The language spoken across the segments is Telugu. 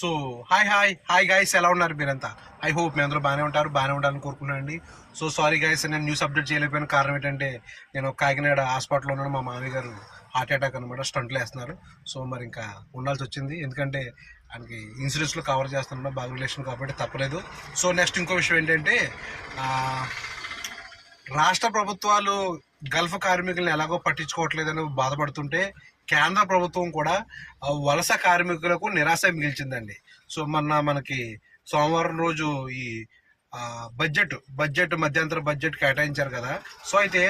So hi hi. Hi guys ఎలా ఉన్నారు మీరంతా? ఐ హోప్ మీ అందరూ బాగానే ఉంటారు బాగానే ఉండాలని కోరుకున్నాను అండి సో సారీ గైస్ నేను న్యూస్ అప్డేట్ చేయలేకపోయిన. కారణం ఏంటంటే నేను కాకినాడ హాస్పిటల్లో ఉన్నాను. మా మామయ్య గారు హార్ట్ అటాక్ అనమాట స్టంట్లు వేస్తున్నారు. సో మరి ఇంకా ఉండాల్సి వచ్చింది. ఎందుకంటే ఆయనకి ఇన్సూరెన్స్లో కవర్ చేస్తున్నా బాగా రిలేషన్ కాబట్టి తప్పలేదు. సో నెక్స్ట్ ఇంకో విషయం ఏంటంటే రాష్ట్ర ప్రభుత్వాలు గల్ఫ్ కార్మికులను ఎలాగో పట్టించుకోవట్లేదని బాధపడుతుంటే కేంద్ర ప్రభుత్వం కూడా వలస కార్మికులకు నిరాశ మిగిల్చిందండి. సో మొన్న మనకి సోమవారం రోజు ఈ బడ్జెట్ బడ్జెట్ మధ్యంతర బడ్జెట్ కేటాయించారు కదా. సో అయితే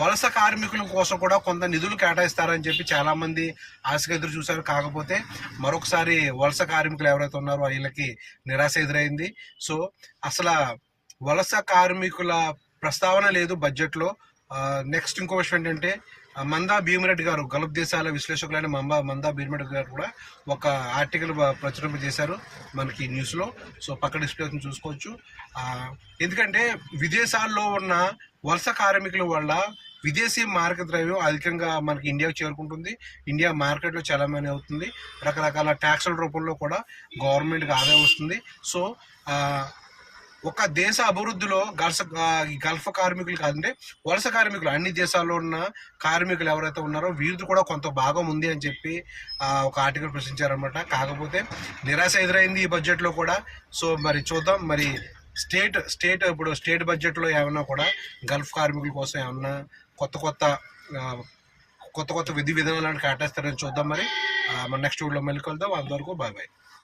వలస కార్మికుల కోసం కూడా కొంత నిధులు కేటాయిస్తారని చెప్పి చాలామంది ఆశగా ఎదురు చూశారు. కాకపోతే మరొకసారి వలస కార్మికులు ఎవరైతే ఉన్నారో వీళ్ళకి నిరాశ ఎదురైంది. సో అసలు వలస కార్మికుల ప్రస్తావన లేదు బడ్జెట్లో. నెక్స్ట్ ఇంకో విషయం ఏంటంటే మందా భీమరెడ్డి గారు గల్ఫ్ దేశాల విశ్లేషకులైన మందా మందా భీమరెడ్డి గారు కూడా ఒక ఆర్టికల్ ప్రచురింప చేశారు మనకి న్యూస్లో సో పక్క డిస్ప్లే చూసుకోవచ్చు. ఎందుకంటే విదేశాల్లో ఉన్న వలస కార్మికుల వల్ల విదేశీ మార్కెట్ ద్రవ్యం అధికంగా మనకి ఇండియాకు చేరుకుంటుంది. ఇండియా మార్కెట్లో చలామణి అవుతుంది. రకరకాల ట్యాక్సుల రూపంలో కూడా గవర్నమెంట్కి ఆదాయం వస్తుంది. సో ఒక దేశ అభివృద్ధిలో గల్ఫ్ ఈ గల్ఫ్ కార్మికులు కాదంటే వలస కార్మికులు అన్ని దేశాల్లో ఉన్న కార్మికులు ఎవరైతే ఉన్నారో వీరిది కూడా కొంత భాగం ఉంది అని చెప్పి ఒక ఆర్టికల్ ప్రశ్నించారనమాట కాకపోతే నిరాశ ఎదురైంది ఈ బడ్జెట్లో కూడా. సో మరి చూద్దాం మరి స్టేట్ స్టేట్ ఇప్పుడు స్టేట్ బడ్జెట్లో ఏమన్నా కూడా గల్ఫ్ కార్మికుల కోసం ఏమన్నా కొత్త కొత్త కొత్త కొత్త విధి విధానాలను కేటాయిస్తారని చూద్దాం మరి. మన నెక్స్ట్ వీడియోలో మళ్ళీ కలుద్దాం. అంతవరకు బాయ్ బాయ్.